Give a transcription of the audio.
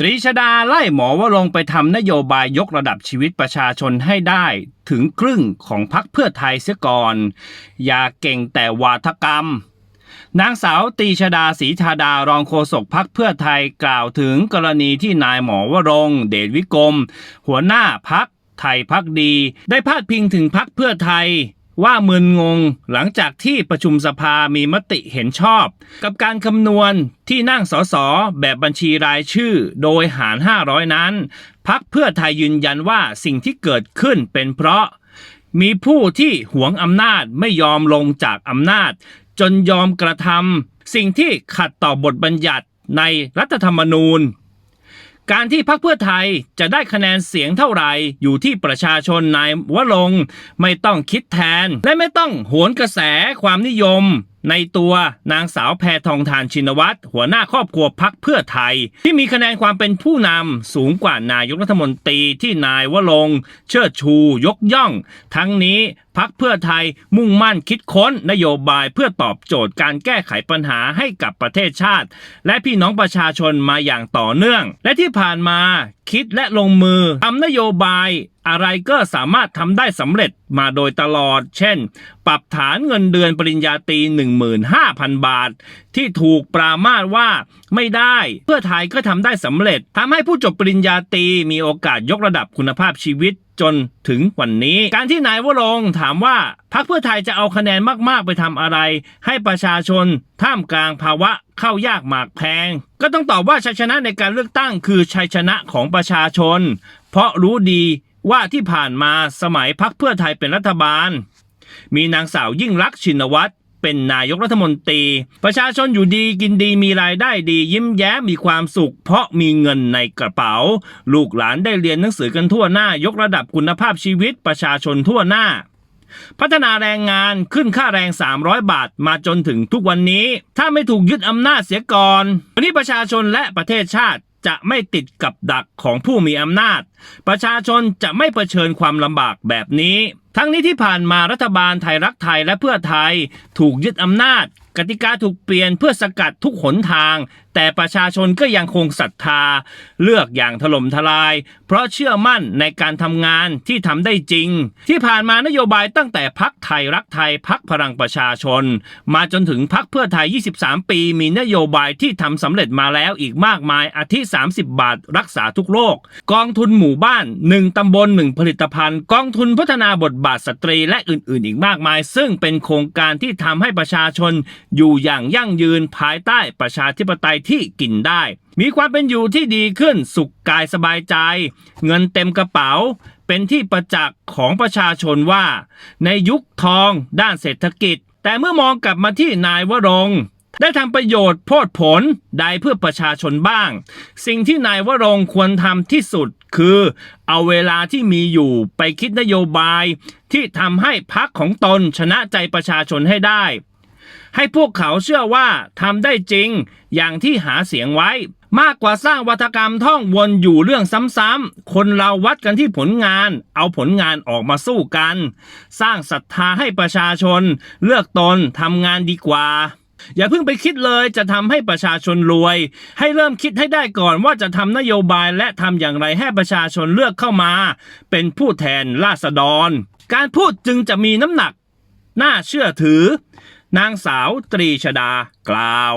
ตรีชดาไล่หมอว่าลงไปทำนโยบายยกระดับชีวิตประชาชนให้ได้ ถึงครึ่งของพรรคเพื่อไทยเสียก่อน อย่าเก่งแต่วาทกรรม นางสาวตรีชดาศรีธาดารองโฆษกพักเพื่อไทยกล่าวถึงกรณีที่นายหมอวรงเดชวิกรม หัวหน้าพักไทยพักดี ได้พาดพิงถึงพักเพื่อไทย ว่ามึนงงหลังจากที่ประชุมสภามีมติเห็นชอบ กับการคำนวณที่นั่งสสแบบบัญชีรายชื่อโดยหาร 500 นั้น พักเพื่อไทยยืนยันว่าสิ่งที่เกิดขึ้นเป็นเพราะ มีผู้ที่หวงอำนาจไม่ยอมลงจากอำนาจ จนยอมกระทำสิ่งที่ขัดต่อบทบัญญัติในรัฐธรรมนูญ การที่พรรคเพื่อไทยจะได้คะแนนเสียงเท่าไหร่อยู่ที่ประชาชนนายวลง ไม่ต้องคิดแทน และไม่ต้องโหนกระแสความนิยมในตัวนางสาวแพทองทานชินวัตรหัวหน้าครอบครัวพักเพื่อไทย ที่มีคะแนนความเป็นผู้นำสูงกว่านายกรัฐมนตรีที่นายวลงเชิดชู ยกย่อง ทั้งนี้พักเพื่อไทยมุ่งมั่นคิดค้นนโยบายเพื่อตอบโจทย์การแก้ไขปัญหาให้กับประเทศชาติ และพี่น้องประชาชนมาอย่างต่อเนื่อง และที่ผ่านมา คิดและลงมือทำนโยบายอะไรก็สามารถทำได้สำเร็จมาโดยตลอด เช่น ปรับฐานเงินเดือนปริญญาตรี 15,000 บาท ที่ถูกปรามาสว่าไม่ได้ เพื่อไทยก็ทำได้สำเร็จทำให้ผู้จบปริญญาตรีมีโอกาสยกระดับคุณภาพชีวิต จนถึงวันนี้ การที่นายวรงถามว่าพรรคเพื่อไทยจะเอาคะแนนมากๆไปทำอะไร ให้ประชาชนท่ามกลางภาวะข้าวยากหมากแพง ก็ต้องตอบว่าชัยชนะในการเลือกตั้งคือชัยชนะของประชาชน เพราะรู้ดีว่าที่ผ่านมาสมัยพักเพื่อไทยเป็นรัฐบาล มีนางสาวยิ่งรักชินวัตร เป็นนายกรัฐมนตรี ประชาชนอยู่ดีกินดีมีรายได้ดียิ้มแย้มมีความสุข เพราะมีเงินในกระเป๋า ลูกหลานได้เรียนหนังสือกันทั่วหน้ายกระดับคุณภาพชีวิตประชาชนทั่วหน้า พัฒนาแรงงานขึ้นค่าแรง 300 บาทมาจนถึงทุกวันนี้ ถ้าไม่ถูกยึดอำนาจเสียก่อนวันนี้ประชาชนและประเทศชาติ จะไม่ติดกับดักของผู้มีอำนาจ ประชาชนจะไม่เผชิญความลำบากแบบนี้ ทั้งนี้ที่ผ่านมารัฐบาลไทยรักไทยและเพื่อไทย ถูกยึดอำนาจ กติกาถูกเปลี่ยนเพื่อสกัดทุกหนทาง แต่ประชาชนก็ยังคงศรัทธา เลือกอย่างถล่มทลาย เพราะเชื่อมั่นในการทำงานที่ทำได้จริง ที่ผ่านมานโยบายตั้งแต่พักไทยรักไทยพักพลังประชาชน มาจนถึงพักเพื่อไทย 23 ปี มีนโยบายที่ทำสำเร็จมาแล้วอีกมากมายอาทิ 30 บาท รักษาทุกโรคกองทุนหมู่บ้าน 1ตำบล 1 ผลิตภัณฑ์ กองทุนพัฒนาบทบาทสตรีและอื่น ๆ อีกมากมาย ซึ่งเป็นโครงการที่ทำให้ประชาชนอยู่อย่างยั่งยืนภายใต้ประชาธิปไตยที่กินได้ มีความเป็นอยู่ที่ดีขึ้นสุขกายสบายใจ เงินเต็มกระเป๋า เป็นที่ประจักษ์ของประชาชนว่า ในยุคทองด้านเศรษฐกิจ แต่เมื่อมองกลับมาที่นายวรงได้ทำประโยชน์โพดผลใดเพื่อประชาชนบ้าง สิ่งที่นายวรงค์ควรทำที่สุดคือ เอาเวลาที่มีอยู่ไปคิดนโยบาย ที่ทำให้พักของตนชนะใจประชาชนให้ได้ ให้พวกเขาเชื่อว่าทำได้จริง อย่างที่หาเสียงไว้ มากกว่าสร้างวัฒกรรมท่องวนอยู่เรื่องซ้ำๆคนเราวัดกันที่ผลงาน เอาผลงานออกมาสู้กัน สร้างศรัทธาให้ประชาชน เลือกตนทำงานดีกว่าอย่าเพิ่งไปคิดเลยจะทำให้ประชาชนรวย ให้เริ่มคิดให้ได้ก่อนว่าจะทำนโยบายและทำอย่างไรให้ประชาชนเลือกเข้ามา เป็นผู้แทนราษฎร การพูดจึงจะมีน้ำหนัก น่าเชื่อถือ นางสาวตรีชดากล่าว